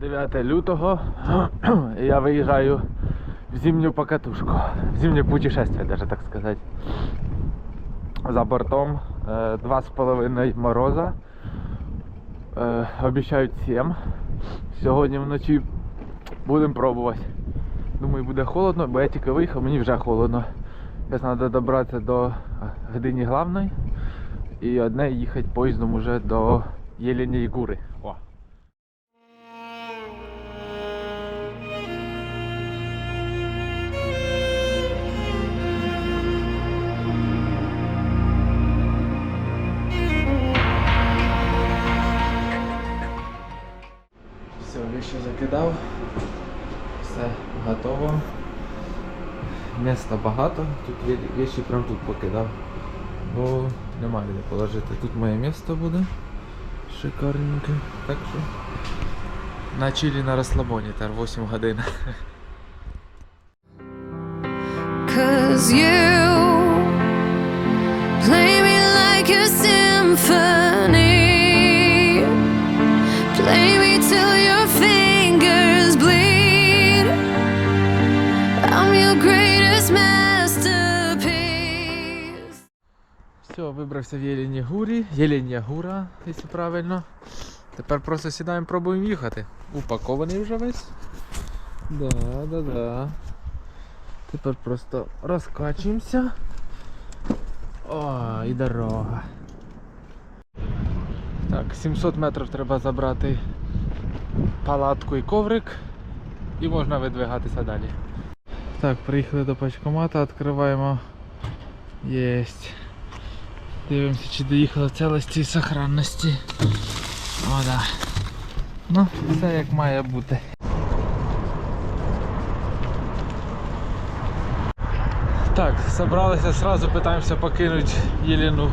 9 лютого я виїжджаю в зимню покатушку. В зимнє путешествие, даже так сказати. За бортом е, 2,5 мороза. Е, обіцяють 7. Сьогодні вночі будемо пробувати. Думаю, буде холодно, бо я тільки виїхав, мені вже холодно. Зараз треба добратися до Гдині Главної і одне їхати поїздом уже до Єлені Гури. Багато. Тут вещи прям тут покидав. Бо немає де положити. Тут моє місто буде. Шикарненьке. Так що. На чилі на розслабоні, тепер 8 годин. Cause you play me like a symphony. Все, вибрався в Єлені Гурі. Єлення Гура, якщо правильно. Тепер просто сідаємо, пробуємо їхати. Упакований вже весь. Да, да, да. Тепер просто розкачуємося. О, і дорога. Так, 700 метрів треба забрати палатку і коврик. І можна видвигатися далі. Так, приїхали до пачкомата, відкриваємо. Єсть. Дивимося, чи доїхали в цілості і сохранності. О, да. Ну, все як має бути. Так, зібралися, сразу питаємося покинути Єлену,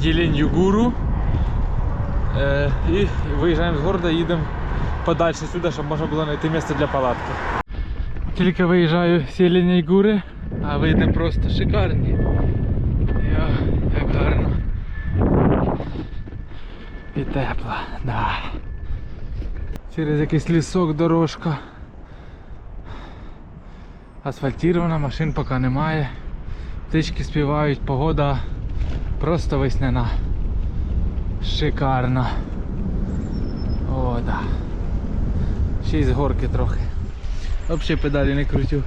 Єленю Гуру. Е, і виїжджаємо з города, їдемо подальше сюди, щоб можна було знайти місце для палатки. Тільки виїжджаю з Єленої Гури, а вийде просто шикарні. Йо, як гарно. І тепло, да. Через якийсь лісок дорожка. Асфальтирована, машин поки немає. Птички співають, погода просто весняна. Шикарно. О, да. Ще й з горки трохи. Взагалі педалі не крутю.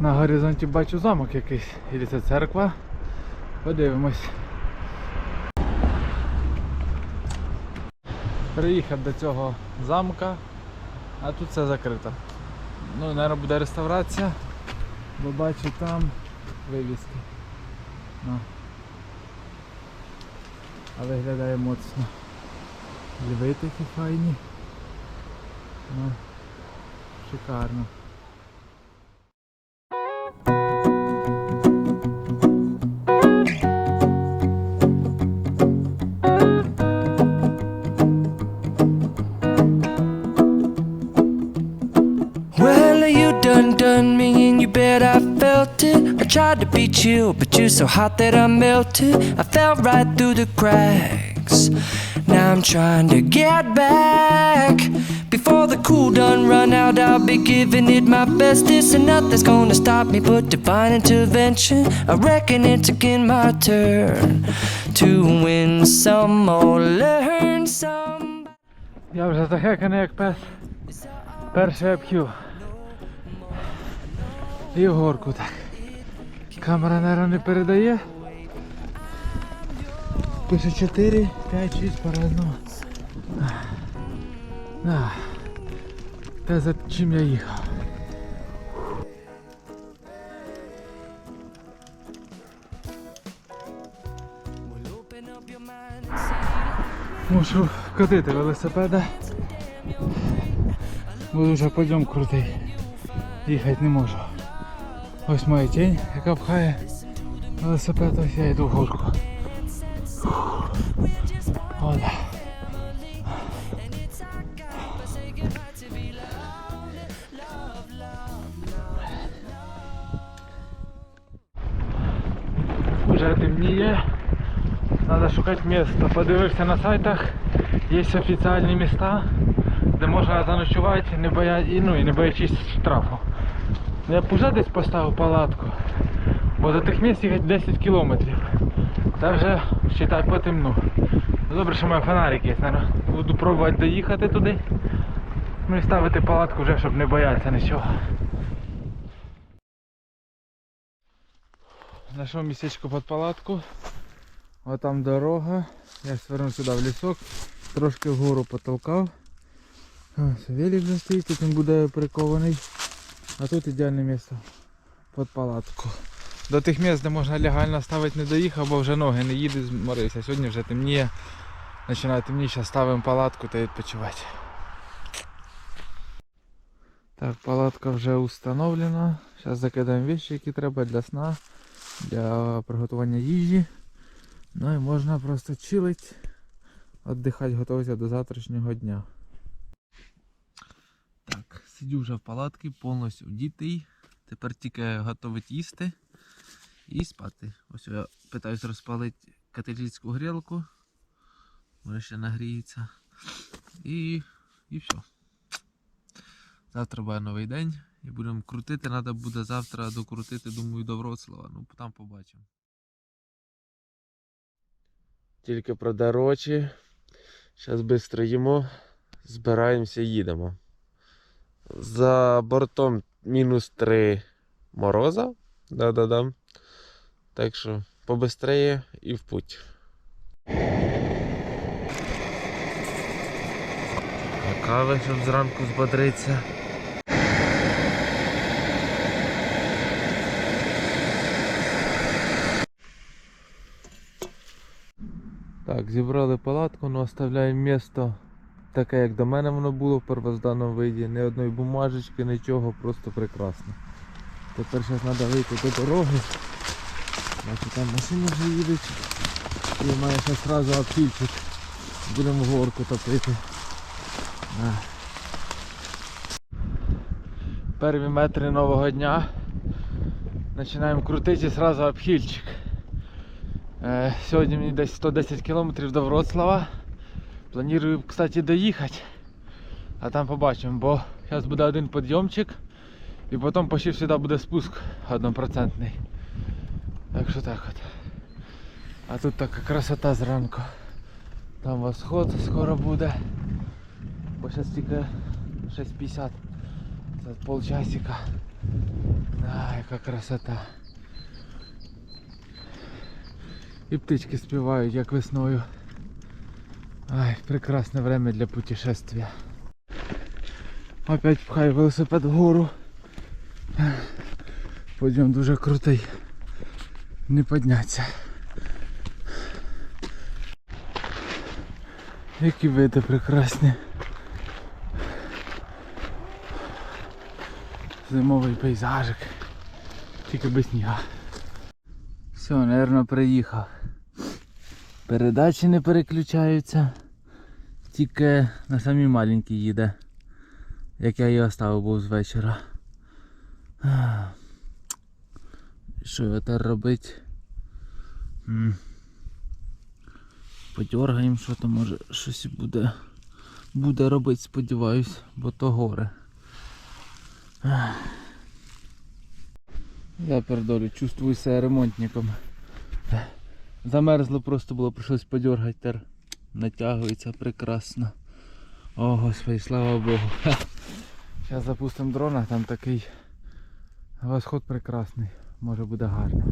На горизонті бачу замок якийсь. Или це церква. Подивимось. Приїхав до цього замка, а тут все закрито. Ну, мабуть, буде реставрація, бо бачу там вивіски. Ну. А виглядає моцно. Льви такі файні. Ну, шикарно. me in your bed, I felt it. I tried to be chill, but you're so hot that I melted. I fell right through the cracks. Now I'm trying to get back. Before the cool done run out, I'll be giving it my best. This and nothing's gonna stop me but divine intervention. I reckon it's again my turn to win some or learn some. Ja, we zaten gek en ik pers. І горку так. Камера, наверное, не передає. Пише 4, 5, 6 по-разному. Да. Те за чим я їхав. Мушу вкатити велосипеда. Бо дуже подйом крутий. Їхати не можу. Ось моя тінь, яка пхає велосипед, ось я йду в горку. О, да. Вже темніє. Треба шукати місце. Подивився на сайтах, є офіційні міста, де можна заночувати не боя... ну, і не боячись штрафу. Я б уже десь поставив палатку, бо до тих місць їхати 10 кілометрів. Це вже вважай по темну. Добре, що має фонарик є, наверно. Буду пробувати доїхати туди. Ну і ставити палатку вже, щоб не боятися нічого. Знайшов місечко під палатку. Ось там дорога. Я свернув сюди в лісок, трошки вгору потолкав. Велик вже стоїть, тут він буде прикований. А тут ідеальне місце під палатку. До тих місць, де можна легально ставити, не доїхав, бо вже ноги не їде, зморився. Сьогодні вже темніє. Починає темніше, ставимо палатку та відпочивати. Так, палатка вже установлена. Зараз закидаємо вещи, які треба для сна, для приготування їжі. Ну і можна просто чилить, віддихати, готуватися до завтрашнього дня. Так, сидю вже в палатці, повністю вдітий. Тепер тільки готувати їсти і спати. Ось я питаюсь розпалити католицьку грілку. Може ще нагріється. І, і все. Завтра буде новий день і будемо крутити. Треба буде завтра докрутити, думаю, до Вроцлава. Ну там побачимо. Тільки продар очі. Зараз швидко їмо, збираємося, їдемо. За бортом мінус 3 мороза. Да-да-да. Так що побистрее і в путь. Кави, щоб зранку збодритися. Так, зібрали палатку, але оставляємо місто таке, як до мене воно було в первозданному виді. Ні одної бумажечки, нічого, просто прекрасно. Тепер зараз треба вийти до дороги. Бачу, там машини вже їдуть. І має ще одразу обхильчик. Будемо горку топити. Да. Перві метри нового дня. Починаємо крутити і одразу обхильчик. Е, сьогодні мені десь 110 кілометрів до Вроцлава. Планую, кстати, доїхати. А там побачимо, бо зараз буде один підйомчик і потім почти сюди буде спуск однопроцентний. Так що так от. А тут така красота зранку. Там восход скоро буде. Бо зараз тільки 6.50. Це полчасика. А, яка красота. І птички співають, як весною. Ай, прекрасне время для путешествия. Опять пхаю велосипед вгору. Подйом дуже крутий. Не підняться. Які види прекрасні. Зимовий пейзажик. Тільки без сніга. Все, напевно, приїхав. Передачі не переключаються. Тільки на самі маленькі їде. Як я її оставив був з вечора. Що його тепер робити? Подергаємо, що то може щось буде. Буде робити, сподіваюсь, бо то горе. Я пердолю, чувствую себе ремонтником. Замерзло просто було, прийшлось подергати, тер натягується прекрасно. О, господи, слава Богу. Зараз запустимо дрона, там такий восход прекрасний. Може буде гарно.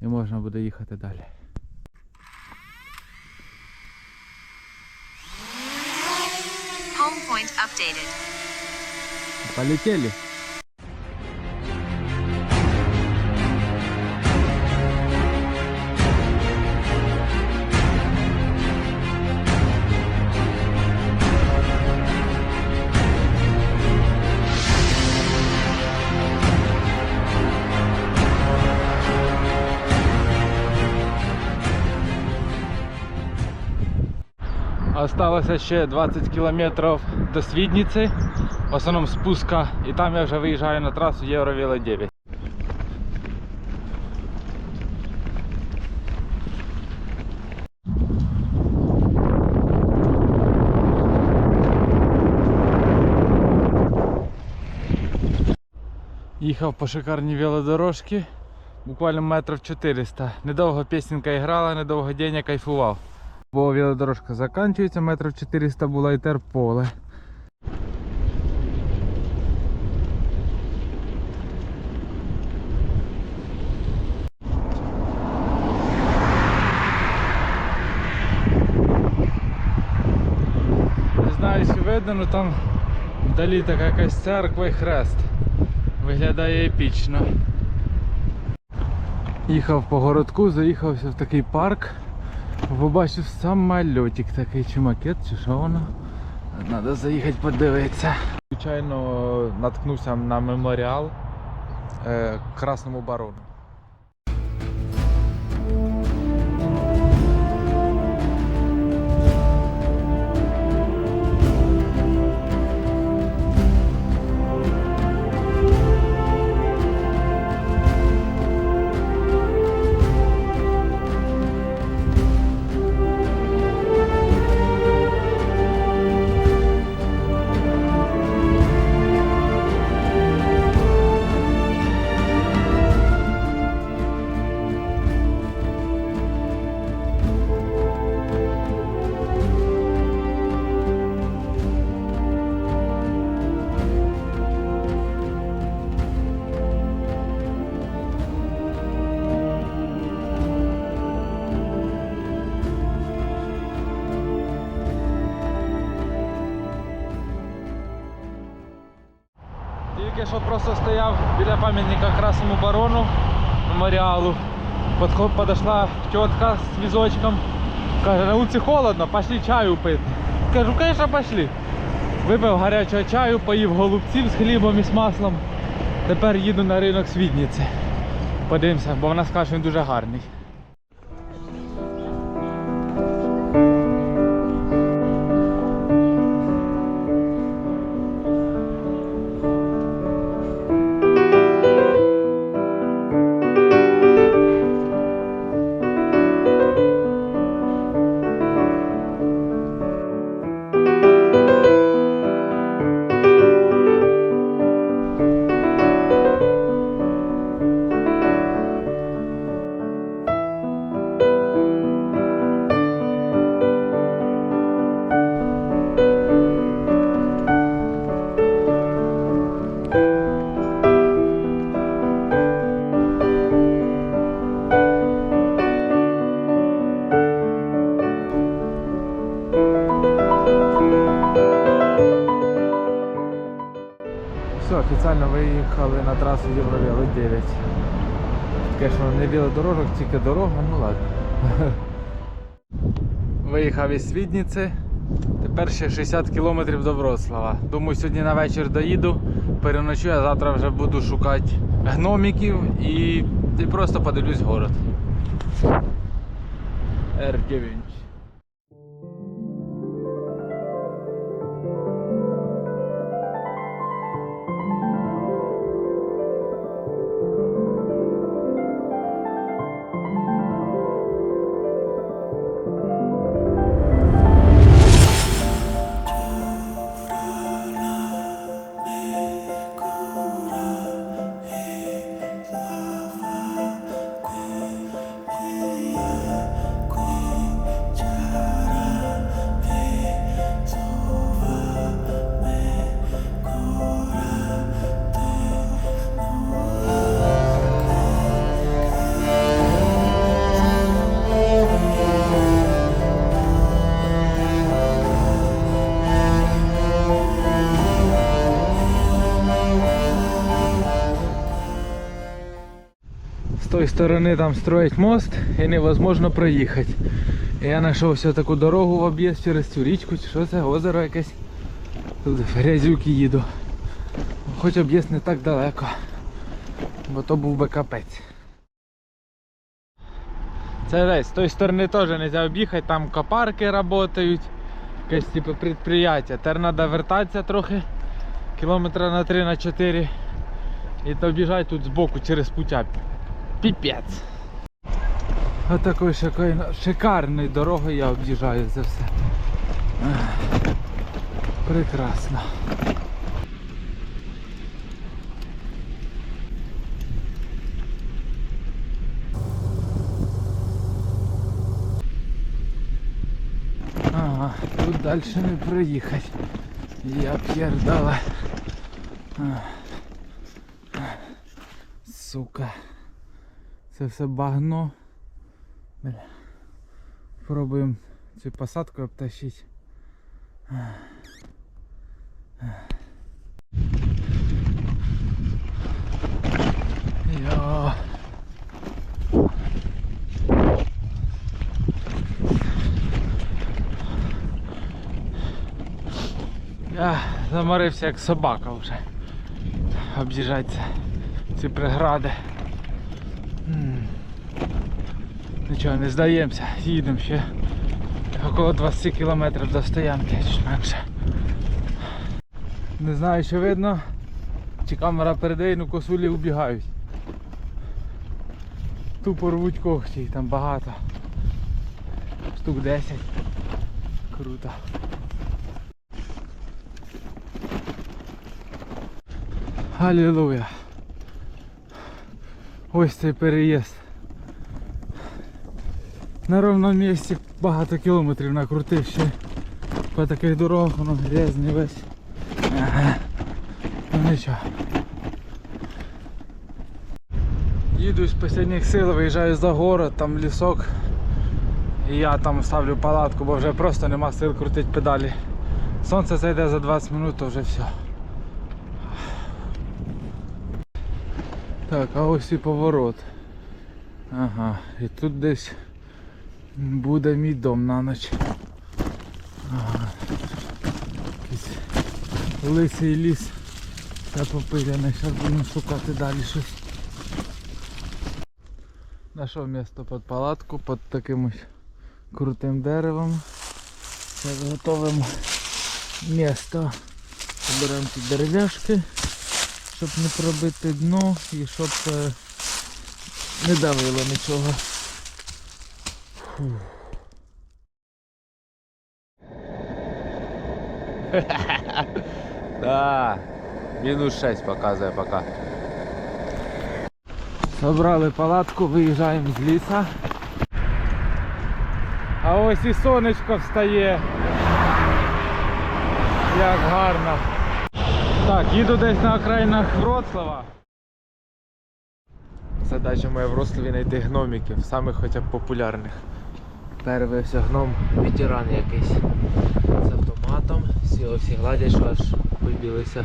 І можна буде їхати далі. Home point updated. Полетели. Осталося ще 20 кілометрів до Свідниці, в основному спуска, і там я вже виїжджаю на трасу Євровіла 9. Їхав по шикарній велодорожці, буквально метрів 400. Недовго пісенька грала, недовго день я кайфував. Бо велодорожка закінчується, метрів 400 була і тер поле. Не знаю, чи видно, але там вдалі така якась церква і хрест. Виглядає епічно. Їхав по городку, заїхався в такий парк. Побачив самолітик такий, чи макет, чи що воно. Треба заїхати подивитися. Звичайно, наткнувся на меморіал е, Красному барону. Що просто стояв біля пам'ятника Красному барону меморіалу. Подошла тетка з візочком. Каже, на вулиці холодно, пошли чаю пити. Кажу, звісно, пошли. Випив гарячого чаю, поїв голубців з хлібом і з маслом. Тепер їду на ринок Свідниці. Подивимося, бо вона скаже, що він дуже гарний. Звісно, не велодорожок, тільки дорога, ну ладно. Виїхав із Свідниці. Тепер ще 60 кілометрів до Вроцлава. Думаю, сьогодні на вечір доїду, переночую, а завтра вже буду шукати гноміків і, і просто подивлюсь город. R9. Сторони там строять мост і невозможно проїхати. І я знайшов ось таку дорогу в об'їзд через цю річку, чи що це, озеро якесь. Тут грязюки їду. Хоч об'їзд не так далеко, бо то був би капець. Це десь з тої сторони теж не можна об'їхати, там копарки працюють, якесь типу підприємство. Тепер треба вертатися трохи, кілометра на 3 на 4 і то біжать тут збоку через путя. піпець. Ось такою шикарною дорогой я об'їжджаю за все. Прекрасно. Тут дальше не проехать. Я п'єрдала. Сука. Це все багно. Бля. Пробуємо цю посадку обтащити. Я заморився як собака вже. Об'їжджати ці прегради. Нічого, не здаємося, їдемо ще около 20 кілометрів до стоянки, чи менше. Не знаю, що видно. Чи камера передає, ну косулі убігають. Тупо рвуть когті, там багато. Штук 10. Круто. Аллилуйя. Ось цей переїзд. На ровному місці багато кілометрів накрутив ще. По таких дорогах воно грязний весь. Ага. Ну нічого. Їду з останніх сил, виїжджаю за город, там лісок. І я там ставлю палатку, бо вже просто нема сил крутити педалі. Сонце зайде за 20 минут, то вже все. Так, а ось і поворот. Ага, і тут десь буде мій дом на ніч. Ага. Якийсь лисий ліс та попиляне. Зараз будемо шукати далі щось. Нашов місто під палатку, під таким крутим деревом. Зараз готовимо місто. Беремо ці дерев'яшки, щоб не пробити дно і щоб е, не давило нічого. Да. Мінус 6 показує пока. Забрали палатку, виїжджаємо з ліса. А ось і сонечко встає. Як гарно. Так, їду десь на окраїнах Вроцлава. Задача моя в Рославі знайти гномиків, самих хоча б популярних. Перший гном ветеран якийсь з автоматом. Всі всі гладять, що аж вибілися.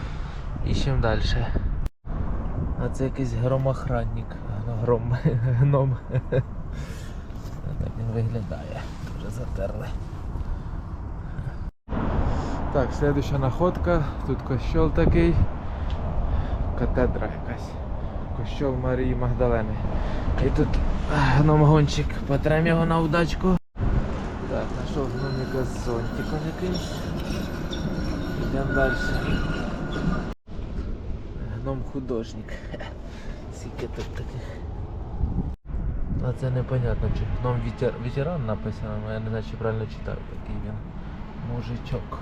Іщемо далі. А це якийсь громохранник. Гром. Гном. Так він виглядає. Вже затерли. Так, следующая находка. Тут кощел такий. Катедра якась. Кощел Марії Магдалени. І тут гном-гонщик. Потрем його на удачку. Так, знайшов гномика з зонтиком якимсь. Йдемо далі. Гном-художник. Скільки тут таких. А це непонятно, чи гном ветер... ветеран написано, але я не знаю, чи правильно читаю такий він. Мужичок.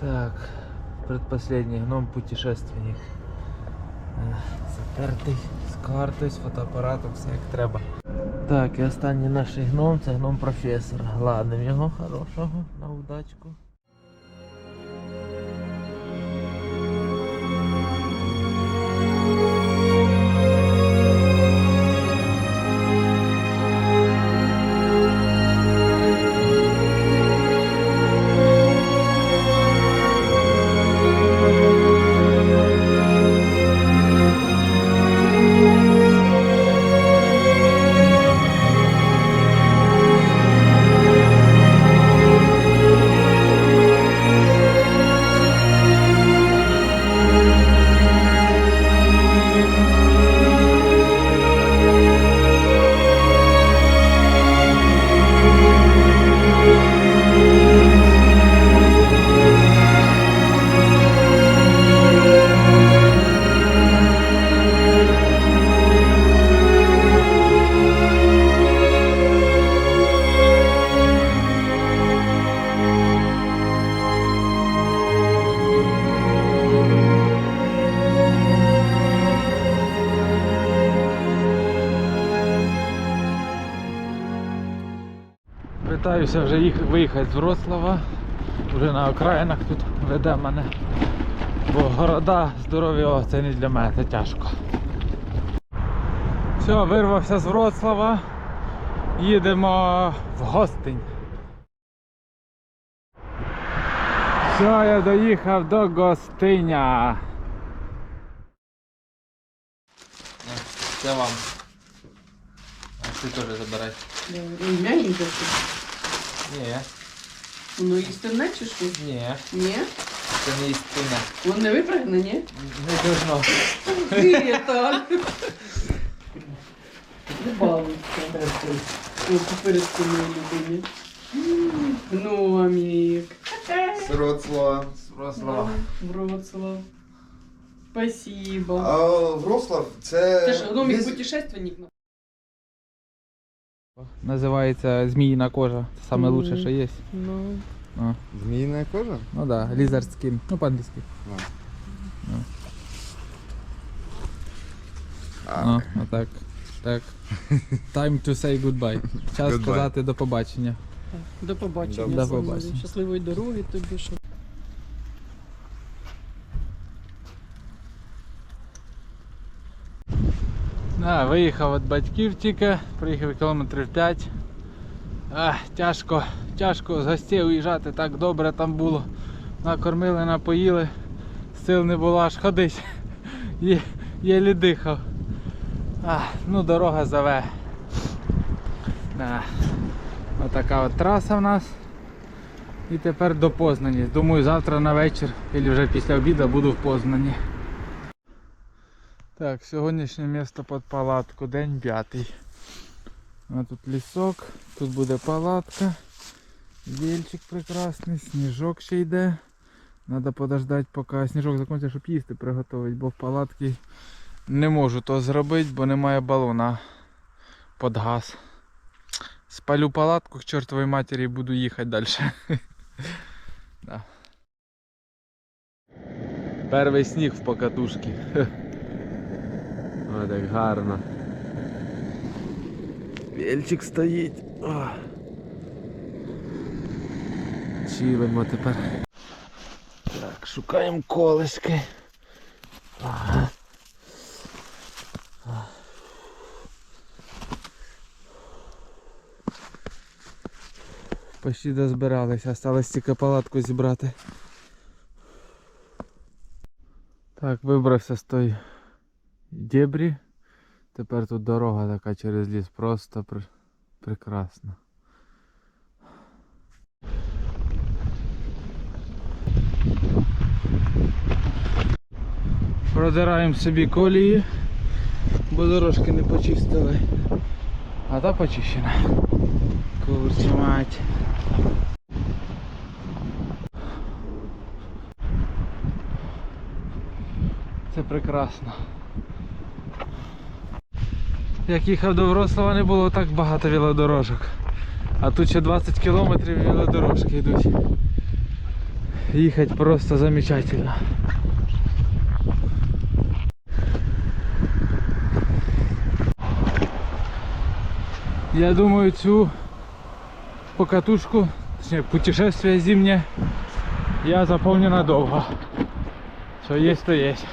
Так, предпоследний гном путешественник. Ех, Затертий з картою, з фотоапаратом, все як треба. Так, і останній наш гном це гном професор. Гладим його хорошого на удачку. Питаюся вже їх виїхати з Вроцлава. Вже на окраїнах тут веде мене. Бо города здорові, о, це не для мене, це тяжко. Все, вирвався з Вроцлава. Їдемо в Гостинь. Все, я доїхав до Гостиня. Це вам. А ти теж забирай. Мягенько. Ні, Воно їстивне чи що? ні, Ні? це не істина. Воно не випрягне, ні? Не должно. Ти так. Не балуйся. Ось перед спиною людині. Ну, амік. Вроцлав. Вроцлава. Вроцлав. Спасибо. А Вроцлав це. Це ж гномік віз- путешественник. Називається зміїна кожа. Це лучше, що є. Ну, Зміїна кожа? Ну да, lizard skin. Ну по-англійськи. Ну, отак. Так. Time to say goodbye. Час Goodbye. сказати до побачення. до побачення. До побачення. Щасливої дороги тобі, що Да, виїхав від батьків тільки, приїхав кілометрів 5. Ах, тяжко, тяжко з гостей уїжджати, так добре там було. Накормили, напоїли, сил не було аж ходити. Є, єлі дихав. Ну дорога заве. Да. Отака от траса в нас. І тепер до Познані. Думаю, завтра на вечір, або вже після обіду буду в Познані. Так, сьогоднішнє місто під палатку, день п'ятий. А тут лісок, тут буде палатка. Єльчик прекрасний, сніжок ще йде. Треба подождати, поки сніжок закінчиться, щоб їсти приготувати, бо в палатці не можу то зробити, бо немає балона під газ. Спалю палатку к чортовій матері і буду їхати далі. Перший сніг в покатушці. О, так гарно. Вельчик стоїть. О. Чилимо тепер. Так, шукаємо колишки. Ага. Почти дозбиралися, осталось тільки палатку зібрати. Так, вибрався з той дебрі. Тепер тут дорога така через ліс просто пр... прекрасна. Продираємо собі колії, бо дорожки не почистили. А та почищена. Курчі мать. Це прекрасно. Як їхав до Вроцлава не було так багато велодорожок. А тут ще 20 кілометрів велодорожки йдуть. Їхати просто замечательно. Я думаю цю покатушку, точнее путешествие зимнее, я запомню надолго. Что есть, то есть.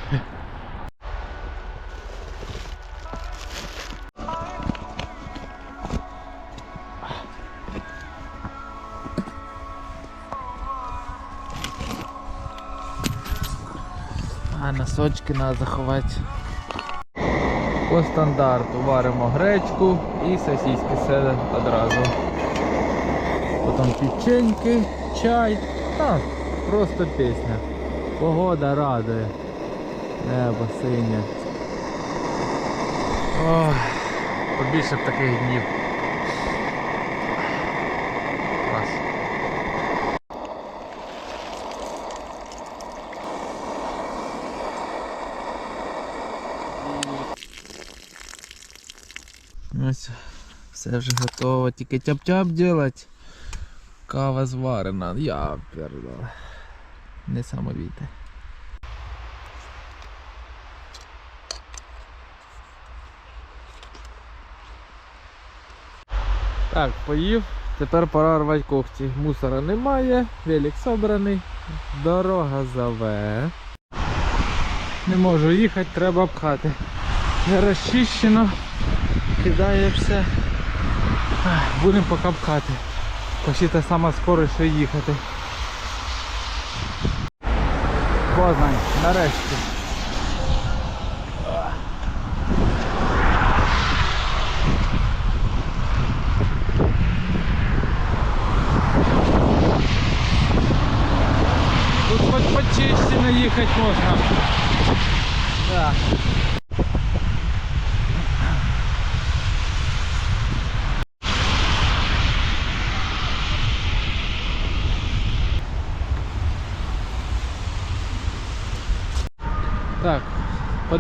А носочки треба заховати. По стандарту варимо гречку і сосиски все одразу. Потім печеньки, чай. Та, просто пісня. Погода радує. Небо синє. Ох, побільше б таких днів. Клас. Ось все вже готово, тільки тяп-тяп делать. Кава зварена, я пердала. Несамовіте. Так, поїв. Тепер пора рвати когті. Мусора немає, велик собраний, дорога заве. Не можу їхати, треба пхати. Не розчищено, кидає все. Будемо поки пхати. Почти та сама скорость, що їхати. Познань, нарешті. Тут хоч почищено їхати можна. Так,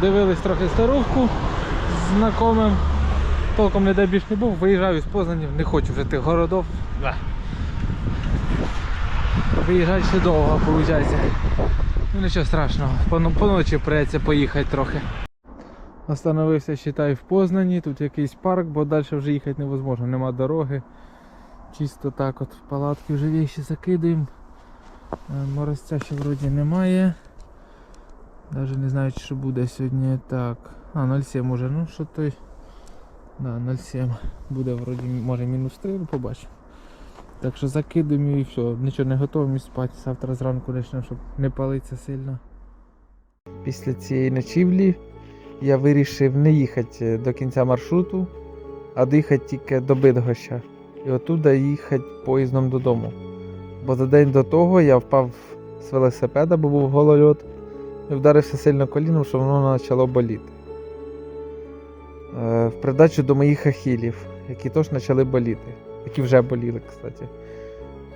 подивились трохи старуху з знакомим. Толком не дай більш не був, виїжджаю з Познані, не хочу вже тих городов. Да. Виїжджати ще довго, виходить. Ну нічого страшного, по, по придеться поїхати трохи. Остановився, считай, в Познані, тут якийсь парк, бо далі вже їхати невозможно, нема дороги. Чисто так от в палатки вже вещи закидаємо. Е, Морозця ще вроді немає. Даже не знаю, що буде сьогодні. Так. А, 0,7 може, ну що той. Да, 0,7. Буде вроді може мінус 3, ну побачимо. Так що закидуємо і все, нічого не готуємо і спати. Завтра зранку почнемо, щоб не палитися сильно. Після цієї ночівлі я вирішив не їхати до кінця маршруту, а доїхати тільки до Бидгоща. І оттуда їхати поїздом додому. Бо за день до того я впав з велосипеда, бо був голольот, і вдарився сильно коліном, що воно почало боліти. Е, в придачу до моїх ахілів, які теж почали боліти, які вже боліли, кстати.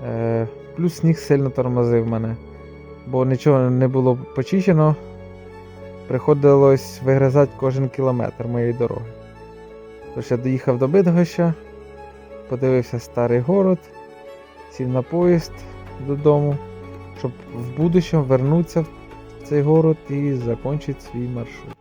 Е, плюс сніг сильно тормозив мене, бо нічого не було почищено. Приходилось вигризати кожен кілометр моєї дороги. Тож я доїхав до Бидгоща, подивився старий город, сів на поїзд додому, щоб в будущому вернутися цей город і закончить свій маршрут.